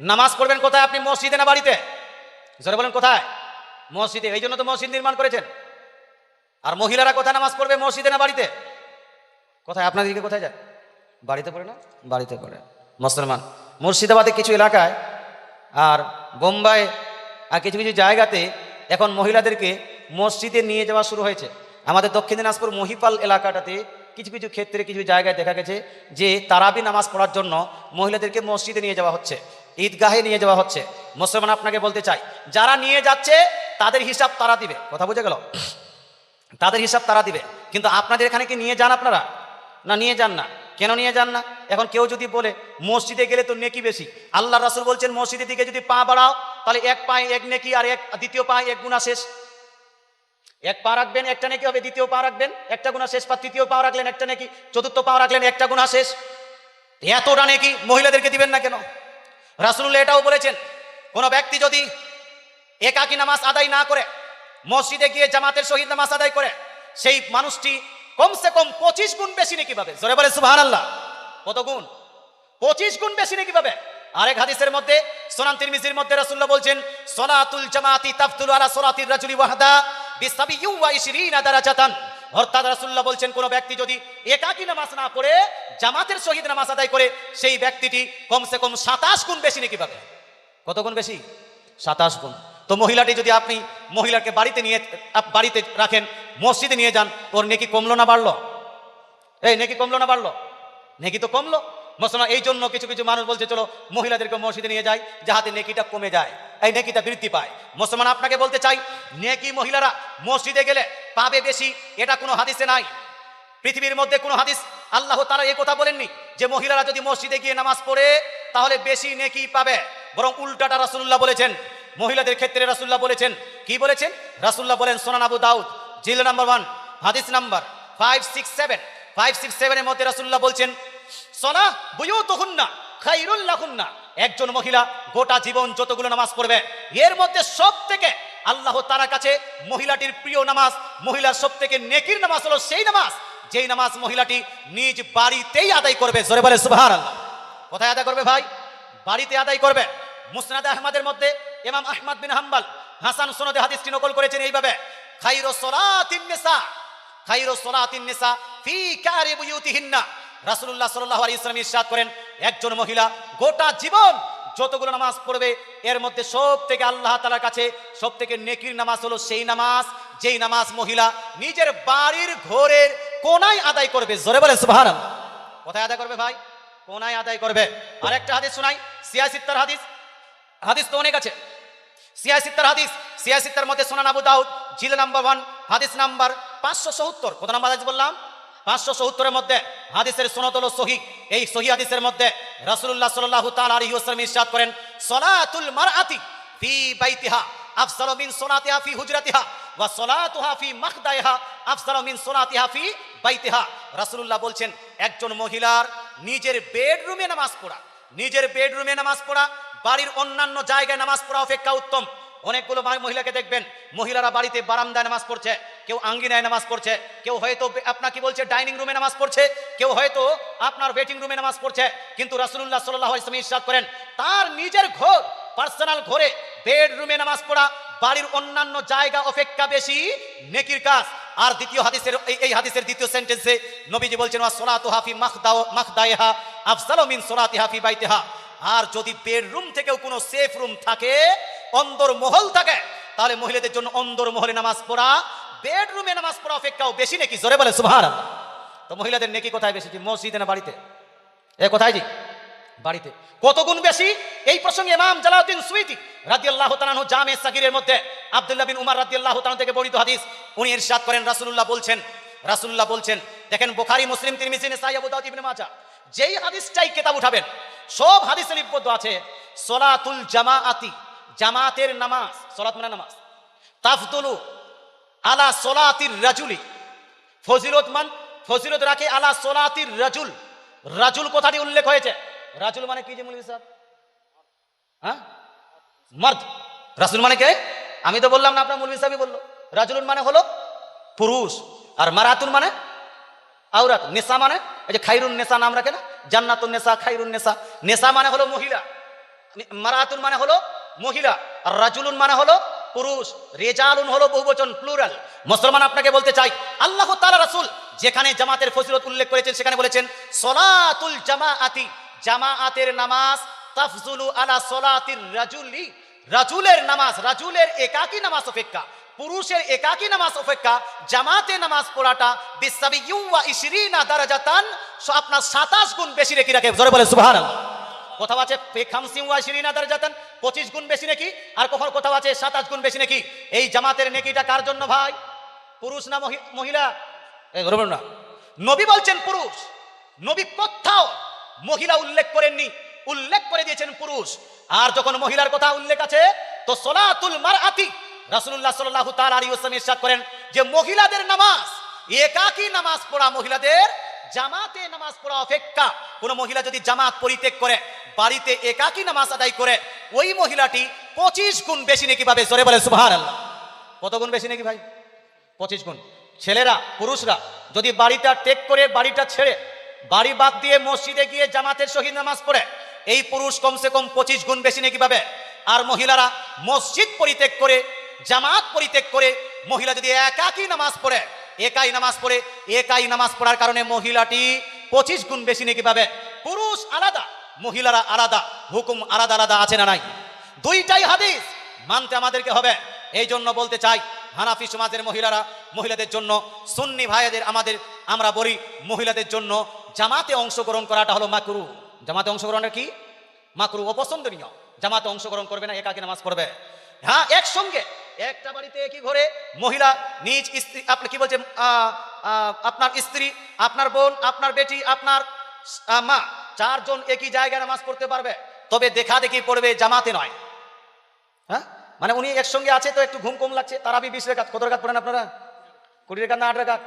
নামাজ পড়বেন কোথায় আপনি? মসজিদে না বাড়িতে? জোরে বলেন, কোথায়? মসজিদে। এই জন্য তো মসজিদ নির্মাণ করেছেন। আর মহিলারা কোথায় নামাজ পড়বে? মসজিদে না বাড়িতে? কোথায়? আপনাদেরকে কোথায় যায়? বাড়িতে পড়ে না? বাড়িতে পড়ে। মুসলমান মুর্শিদাবাদে কিছু এলাকায় আর বোম্বাই আর কিছু কিছু জায়গাতে এখন মহিলাদেরকে মসজিদে নিয়ে যাওয়া শুরু হয়েছে। আমাদের দক্ষিণ দিনাজপুর মহিপাল এলাকাটাতে কিছু কিছু ক্ষেত্রে কিছু জায়গায় দেখা গেছে যে তারাবি নামাজ পড়ার জন্য মহিলাদেরকে মসজিদে নিয়ে যাওয়া হচ্ছে। ঈদগাহে নিয়ে যাওয়া হচ্ছে। মুসলমান আপনাকে বলতে চাই, যারা নিয়ে যাচ্ছে, তাদের হিসাব তারা দিবে। কথা বুঝে গেল? তাদের হিসাব তারা দিবে। কিন্তু আপনাদের এখানে কি নিয়ে যান আপনারা? না, নিয়ে যান না। কেন নিয়ে যান না? এখন কেউ যদি বলে, মসজিদে গেলে তো নেকি বেশি। আল্লাহ রাসুল বলছেন, মসজিদের দিকে যদি পা বাড়াও, তাহলে এক পায়ে এক নেকি আর এক দ্বিতীয় পায়ে এক গুণা শেষ। এক পা রাখবেন, একটা নেকি হবে, দ্বিতীয় পা রাখবেন, একটা গুণা শেষ। পা তৃতীয় পা রাখলেন, একটা নেকি। চতুর্থ পা রাখলেন, একটা গুণা শেষ। এতটা নেকি মহিলাদেরকে দিবেন না কেন? রাসুল্লাহ এটাও বলেছেন, কোনো ব্যক্তি যদি একাকী নামাজ আদায় না করে, মসজিদে গিয়ে জামাতের শহীদ নামাজ আদায় করে, সেই মানুষটি কমসে কম পঁচিশ গুণ বেশি নাকি পাবে? জোরে বলে সুবাহ আল্লাহ কত গুণ? পঁচিশ গুণ বেশি নাকি পাবে? আরেক হাদিসের মধ্যে সোনাম তিরমিজির মধ্যে রাসূলুল্লাহ বলছেন, সলাতুল জামাতি তাফতুলু আলা সলাতির রাজুলি ওয়াহদা বিসাবি ওয়া ইশরিনা দারাজাতান। অর্থাৎ রাসুল্লাহ বলছেন, কোন ব্যক্তি যদি একাকি নামাজ না করে জামাতের শহীদ নামাজ আদায় করে, সেই ব্যক্তিটি কমসে কম সাতাশ গুণ বেশি নাকি পাবে। কত গুণ বেশি? সাতাশ গুণ। তো মহিলাটি যদি আপনি মহিলাকে বাড়িতে নিয়ে বাড়িতে রাখেন, মসজিদে নিয়ে যান, ওর নেকি কমলো না বাড়লো? এই, নেকি কমলো না বাড়লো? নেকি তো কমলো। মুসলমান, এই জন্য কিছু কিছু মানুষ বলছে, চলো মহিলাদেরকে মসজিদে নিয়ে যায় যাহাতে নেকিটা কমে যায়, এই নেকিটা বৃদ্ধি পায়। মুসলমান আপনাকে বলতে চাই, নেকি মহিলারা মসজিদে গেলে পাবে বেশি, এটা কোনো হাদিসে নাই। পৃথিবীর মধ্যে কোনো হাদিস, আল্লাহ তারা এই কথা বলেননি যে মহিলারা যদি মসজিদে গিয়ে নামাজ পড়ে, তাহলে বেশি নেকি পাবে। বরং উল্টাটা রাসূলুল্লাহ বলেছেন, মহিলাদের ক্ষেত্রে রাসূলুল্লাহ বলেছেন, কি বলেছেন? রাসূলুল্লাহ বলেন সোনান আবু দাউদ, জিল নাম্বার ওয়ান, হাদিস number five six seven five six সেভেনের মধ্যে রাসূলুল্লাহ বলছেন সলা বুয়ু তহুন্না খাইরুল্লাহুন্না একজন মহিলা গোটা জীবন যতগুলো নামাজ পড়বে, এর মধ্যে সব থেকে আল্লাহ তার কাছে মহিলাটির প্রিয় নামাজ, মহিলার সব থেকে নেকির নামাজ হলো সেই নামাজ, যেই নামাজ মহিলাটি নিজ বাড়িতেই আদায় করবে। জোরে বলে সুবহান আল্লাহ কোথায় আদায় করবে ভাই? বাড়িতে আদায় করবে। মুসনাদ আহমদের মধ্যে ইমাম আহমদ বিন হাম্বাল হাসান সোনদে হাদিসটি নকল করেছেন এইভাবে, খাইরো সলাতিন নিসা, খাইরো সলাতিন নিসা ফি কারি বুয়ুতিহিন্না। রাসূলুল্লাহ সাল্লাল্লাহু আলাইহি ওয়াসাল্লাম ইরশাদ করেন, একজন মহিলা গোটা জীবন যতগুলো নামাজ পড়বে, এর মধ্যে সব থেকে আল্লাহ তাআলার কাছে সব থেকে নেকির নামাজ হলো সেই নামাজ, যেই নামাজ মহিলা নিজের বাড়ির ঘরের কোনায় আদায় করবে। জোরে বলে সুবহানাল্লাহ। কোথায় আদায় করবে ভাই? কোনায় আদায় করবে। আরেকটা হাদিস শোনাই সিয়া সিত্তার হাদিস। হাদিস তো অনেক আছে। সিয়া সিত্তার হাদিস সিয়া সিত্তার মধ্যে সোনান আবু দাউদ জিল নাম্বার ওয়ান, হাদিস নাম্বার পাঁচশো সত্তর। কত নাম্বার হাদিস বললাম? পাঁচশো সত্তরের মধ্যে হাদিসের সনদ হলো সহি এই সহি হাদিসের মধ্যে রাসূলুল্লাহ সাল্লাল্লাহু তাআলা আলাইহি ওয়াসাল্লাম ইরশাদ করেন, সলাতুল মারআতি ফি বাইতিহা আফসালু মিন সলাতিহা ফি হুজরাতিহা ওয়া সলাতুহা ফি মাখদাইহা আফসালু মিন সলাতিহা ফি বাইতিহা। রাসূলুল্লাহ বলছেন, একজন মহিলার নিজের বেডরুমে নামাজ পড়া, নিজের বেডরুমে নামাজ পড়া, বাড়ির অন্যান্য জায়গায় নামাজ পড়া অপেক্ষা উত্তম। অনেকগুলো মহিলাকে দেখবেন, মহিলারা বাড়িতে বারান্দায় নামাজ পড়ছে কেউ আঙ্গিনায় নামাজ পড়ছে, কেউ হয়তো আপনার কি বলছে ডাইনিং রুমে নামাজ পড়ছে, কেউ হয়তো আপনার ওয়েটিং রুমে নামাজ পড়ছে, কিন্তু রাসূলুল্লাহ সাল্লাল্লাহু আলাইহি ওয়াসাল্লাম করেন, তার নিজের ঘর পার্সোনাল ঘরে বেডরুমে নামাজ পড়া, বাড়ির অন্যান্য জায়গা অপেক্ষা বেশি নেকির কাজ। আর দ্বিতীয় হাদিসের, এই- হাদিসের দ্বিতীয় সেন্টেন্সে নবীজি বলছেন সলাতু হাফি মাখদাও, মাখদাইহা আফসালু মিন সলাতি হাফি বাইতিহা। আর যদি বেডরুম থেকেও কোনো সেফ রুম থাকে অন্দর মহল থাকে, তাহলে মহিলাদের জন্য অন্দর মহলে নামাজ পড়া বেডরুমে নামাজ পড়া অপেক্ষাও বেশি নাকি? জোরে বলে সুবহানাল্লাহ। তো মহিলাদের নেকি কোথায় বেশি? মসজিদে না বাড়িতে? এ কোথায় জি? বাড়িতে। কত গুণ বেশি? এই প্রসঙ্গে ইমাম জালাউদ্দিন সুইতি রাদিয়াল্লাহু তাআলা জামে সাগিরের মধ্যে আব্দুল্লাহ বিন উমর রাদিয়াল্লাহু তাআলা থেকে বর্ণিত হাদিস। উনি ইরশাদ করেন, রাসূলুল্লাহ বলছেন রাসূলুল্লাহ বলছেন, দেখেন বুখারী, মুসলিম, তিরমিজি, নাসাই, আবু দাউদ, ইবনে মাজাহ, যেই হাদিসটাই কিতাব উঠাবেন, সব হাদিসে লিপিবদ্ধ আছে, সলাতুল জামাআতি, জামাতের নামাজ সলাত মানে নামাজ, তাফদুলু আলা সোলাতির রাজুলি। ফজিলত মান ফজিলত রাখে আলা সলাতির রাজুল। রাজুল কথাটি উল্লেখ হয়েছে। রাজুল মানে কি যে মুলি সাহেব? হ্যাঁ? মার্দ। রাসুল মানে কে? আমি তো বললাম না, আপনার মুলবি সাহেবই বলল। রাজুলুন মানে হলো পুরুষ। আর মারাতুন মানে আওরাত। নেশা মানে এই যে খাইরুন নেশা নাম রাখে না? জান্নাতুন নেশা খাইরুন নেশা নেশা মানে হলো মহিলা। মারাতুন মানে হলো মহিলা। আর রাজুলুন মানে হলো পুরুষ, রেজালুন হলো বহুবচন প্লুরাল মুসলমান আপনাকে বলতে চাই, আল্লাহ তাআলা রাসূল যেখানে জামাতের ফজিলত উল্লেখ করেছেন, সেখানে বলেছেন, সলাতুল জামাআতি, জামাআতের নামাজ, তাফজুলু আলা সলাতির রাজুলি, রাজুলের নামাজ, রাজুলের একাকী নামাজ অপেক্ষা, পুরুষের একাকী নামাজ অপেক্ষা, জামাতে নামাজ পড়াটা বিসাবি ইউয়া ইশরিনা দারাজাতান আপনার সাতাশ গুণ বেশি রেখে রাখে। জোরে বলে সুবহানাল্লাহ। কোথাও আছে? খামসিং ওয়া শিরিনা দারাজাতান পঁচিশ গুণ বেশি নাকি? আর কখনো কোথাও আছে? সাতাশ গুণ বেশি নাকি? এই জামাতের নেকিটা কার জন্য ভাই? পুরুষ না মহিলা? না নবী বলছেন পুরুষ। নবী কোথাও মহিলা উল্লেখ করেননি। উল্লেখ করে দিয়েছেন পুরুষ। আর যখন মহিলার কথা উল্লেখ আছে, তো সলাতুল মারআতি রাসূলুল্লাহ সাল্লাহ তাআলা আলাইহি ওয়াসাল্লাম ইরশাদ করেন যে মহিলাদের নামাজ, একাকী নামাজ পড়া মহিলাদের, জামাতে নামাজ পড়া অপেক্ষা। কোন মহিলা যদি জামাত পরিত্যাগ করে বাড়িতে একাকী নামাজ আদায় করে ওই মহিলাটি পঁচিশ গুণ বেশি নাকি পাবে? জোরে বলে, সুবহানাল্লাহ। কত গুণ বেশি নাকি ভাই? পঁচিশ গুণ। ছেলেরা, পুরুষরা, যদি বাড়িটা টেক করে বাড়িটা ছেড়ে বাড়ি বাদ দিয়ে মসজিদে গিয়ে জামাতের শহীদ নামাজ পড়ে, এই পুরুষ কমসে কম পঁচিশ গুণ বেশি নাকি পাবে? আর মহিলারা মসজিদ পরিত্যাগ করে, জামাত পরিত্যাগ করে, মহিলা যদি একাকী নামাজ পড়ে, একাই নামাজ পড়ে, একাই নামাজ পড়ার কারণে মহিলাটি পঁচিশ গুণ বেশি নাকি পাবে? পুরুষ আলাদা। মহিলারা আলাদা, হুকুম আলাদা আলাদা আছে না নাই? দুইটাই হাদিস মানতে আমাদেরকে হবে। এই জন্য বলতে চাই, হানাফি সমাজের মহিলারা মহিলাদের জন্য, সুন্নি ভাইয়াদের আমাদের, আমরা বলি মহিলাদের জন্য জামাতে অংশগ্রহণ করাটা হলো মাকরু। জামাতে অংশগ্রহণের কি? মাকরু অপছন্দনীয়। জামাতে অংশগ্রহণ করবে না, একাকি নামাজ পড়বে। হ্যাঁ একসঙ্গে একটা বাড়িতে কি ঘরে? মহিলা নিজ স্ত্রী, আপনি কি বলছেন আপনার স্ত্রী, আপনার বোন, আপনার বেটি, আপনার মা চারজন একই জায়গায় নামাজ পড়তে পারবে, তবে দেখা দেখি পড়বে জামাতে নয়। হ্যাঁ? মানে উনি একসঙ্গে আছে তো একটু ঘুম কম লাগছে, তারাবি বিশ রেখাত, কত রেখাত পড়েন আপনারা? কুড়ি রেখাত না আট রেখাত?